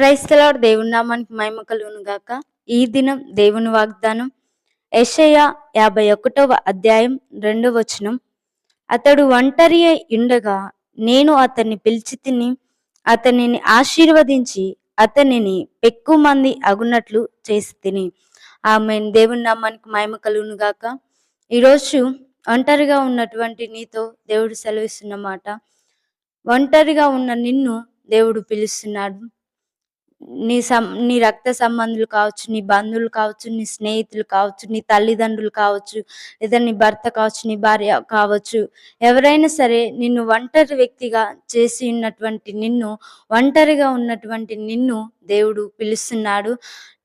క్రైస్తలాడు దేవుని నామానికి మహిమ కలుగును గాక. ఈ దినం దేవుని వాగ్దానం. యషయ యాభై ఒకటవ అధ్యాయం రెండవ వచనం. అతడు ఒంటరి ఉండగా నేను అతన్ని పిలిచి తిని అతనిని ఆశీర్వదించి అతనిని ఎక్కువ మంది అగునట్లు చేసి తిని. ఆమె దేవుని నామానికి మహిమ కలుగును గాక. ఈరోజు ఒంటరిగా ఉన్నటువంటి నీతో దేవుడు సెలవిస్తున్నమాట ఒంటరిగా ఉన్న నిన్ను దేవుడు పిలుస్తున్నాడు. నీ సం నీ రక్త సంబంధులు కావచ్చు నీ బంధువులు కావచ్చు నీ స్నేహితులు కావచ్చు నీ తల్లిదండ్రులు కావచ్చు లేదా నీ భర్త కావచ్చు నీ భార్య కావచ్చు ఎవరైనా సరే నిన్ను ఒంటరి వ్యక్తిగా చేసి ఉన్నటువంటి నిన్ను ఒంటరిగా ఉన్నటువంటి నిన్ను దేవుడు పిలుస్తున్నాడు.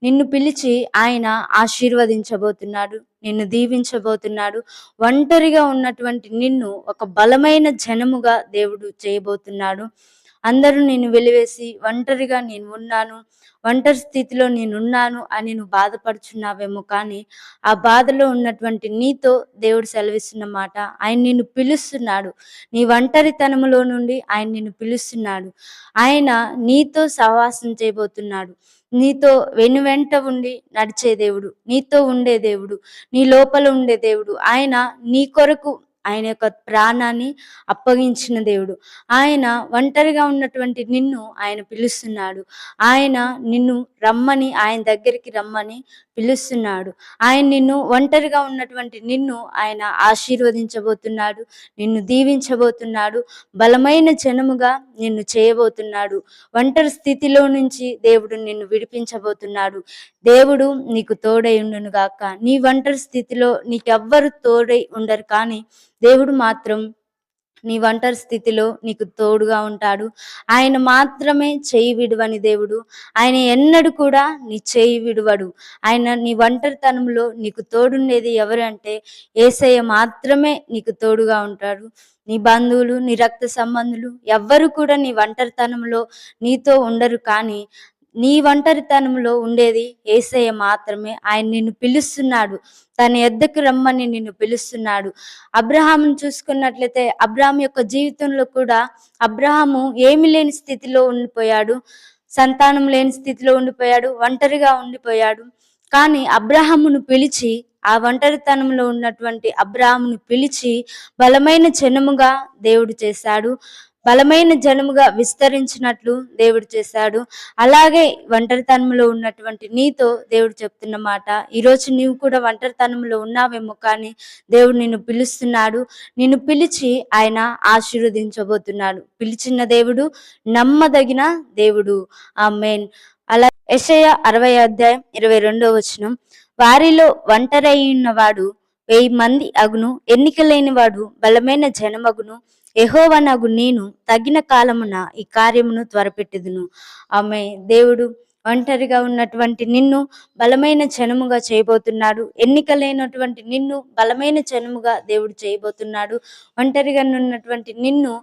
నిన్ను పిలిచి ఆయన ఆశీర్వదించబోతున్నాడు. నిన్ను దీవించబోతున్నాడు. ఒంటరిగా ఉన్నటువంటి నిన్ను ఒక బలమైన జనముగా దేవుడు చేయబోతున్నాడు. అందరూ నేను వెలివేసి ఒంటరిగా నేను ఉన్నాను ఒంటరి స్థితిలో నేనున్నాను అని నువ్వు బాధపడుచున్నావేమో కానీ ఆ బాధలో ఉన్నటువంటి నీతో దేవుడు సెలవిస్తున్న మాట ఆయన నిన్ను పిలుస్తున్నాడు. నీ ఒంటరితనములో నుండి ఆయన నిన్ను పిలుస్తున్నాడు. ఆయన నీతో సహవాసం చేయబోతున్నాడు. నీతో వెను వెంట ఉండి నడిచే దేవుడు నీతో ఉండే దేవుడు నీ లోపల ఉండే దేవుడు. ఆయన నీ కొరకు ఆయన యొక్క ప్రాణాన్ని అప్పగించిన దేవుడు. ఆయన ఒంటరిగా ఉన్నటువంటి నిన్ను ఆయన పిలుస్తున్నాడు. ఆయన నిన్ను రమ్మని ఆయన దగ్గరికి రమ్మని పిలుస్తున్నాడు. ఆయన నిన్ను ఒంటరిగా ఉన్నటువంటి నిన్ను ఆయన ఆశీర్వదించబోతున్నాడు నిన్ను దీవించబోతున్నాడు బలమైన జనముగా నిన్ను చేయబోతున్నాడు. ఒంటరి స్థితిలో నుంచి దేవుడు నిన్ను విడిపించబోతున్నాడు. దేవుడు నీకు తోడై ఉండును గాక. నీ ఒంటరి స్థితిలో నీకెవ్వరు తోడై ఉండరు కానీ దేవుడు మాత్రం నీ ఒంటరి స్థితిలో నీకు తోడుగా ఉంటాడు. ఆయన మాత్రమే చేయి విడువని దేవుడు. ఆయన ఎన్నడు కూడా నీ చేయి విడువడు. ఆయన నీ ఒంటరితనంలో నీకు తోడుండేది ఎవరు అంటే ఏసయ్య మాత్రమే నీకు తోడుగా ఉంటాడు. నీ బంధువులు నీ రక్త సంబంధులు ఎవ్వరు కూడా నీ ఒంటరితనంలో నీతో ఉండరు కానీ నీ ఒంటరితనంలో ఉండేది ఏసయ్య మాత్రమే. ఆయన నిన్ను పిలుస్తున్నాడు. తన ఎద్దకు రమ్మని నిన్ను పిలుస్తున్నాడు. అబ్రహాంను చూసుకున్నట్లయితే అబ్రహాం యొక్క జీవితంలో కూడా అబ్రహాము ఏమి లేని స్థితిలో ఉండిపోయాడు. సంతానం లేని స్థితిలో ఉండిపోయాడు. ఒంటరిగా ఉండిపోయాడు. కానీ అబ్రహామును పిలిచి ఆ ఒంటరితనంలో ఉన్నటువంటి అబ్రాహామును పిలిచి బలమైన జనముగా దేవుడు చేశాడు. బలమైన జనముగా విస్తరించినట్లు దేవుడు చేశాడు. అలాగే ఒంటరితనంలో ఉన్నటువంటి నీతో దేవుడు చెప్తున్న మాట ఈరోజు నీవు కూడా ఒంటరితనంలో ఉన్నావేమో కానీ దేవుడు నిన్ను పిలుస్తున్నాడు. నిన్ను పిలిచి ఆయన ఆశీర్వదించబోతున్నాడు. పిలిచిన దేవుడు నమ్మదగిన దేవుడు. ఆ మెయిన్ అలా యెషయా అరవై అధ్యాయం ఇరవై రెండో వచనం. వారిలో ఒంటరై ఉన్నవాడు వెయ్యి మంది అగును. ఎన్నిక లేనివాడు బలమైన జనమగును. యెహోవనగు నేను తగిన కాలమున ఈ కార్యమును త్వరపెట్టుదును. ఆమె దేవుడు ఒంటరిగా ఉన్నటువంటి నిన్ను బలమైన జనముగా చేయబోతున్నాడు. ఎన్నిక లేనటువంటి నిన్ను బలమైన జనముగా దేవుడు చేయబోతున్నాడు. ఒంటరిగా ఉన్నటువంటి నిన్ను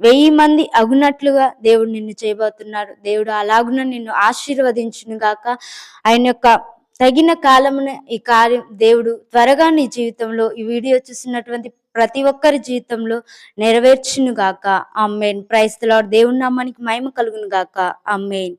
వెయ్యి మంది అగునట్లుగా దేవుడు నిన్ను చేయబోతున్నాడు. దేవుడు అలాగున నిన్ను ఆశీర్వదించును గాక. ఆయన యొక్క తగిన కాలమున ఈ కార్యం దేవుడు త్వరగా నీ జీవితంలో ఈ వీడియో చూసినటువంటి ప్రతి ఒక్కరి జీవితంలో నెరవేర్చును గాక అమ్మేన్ ప్రైస్తలాడు దేవుని నామానికి మహిమ కలుగును గాక అమ్మేన్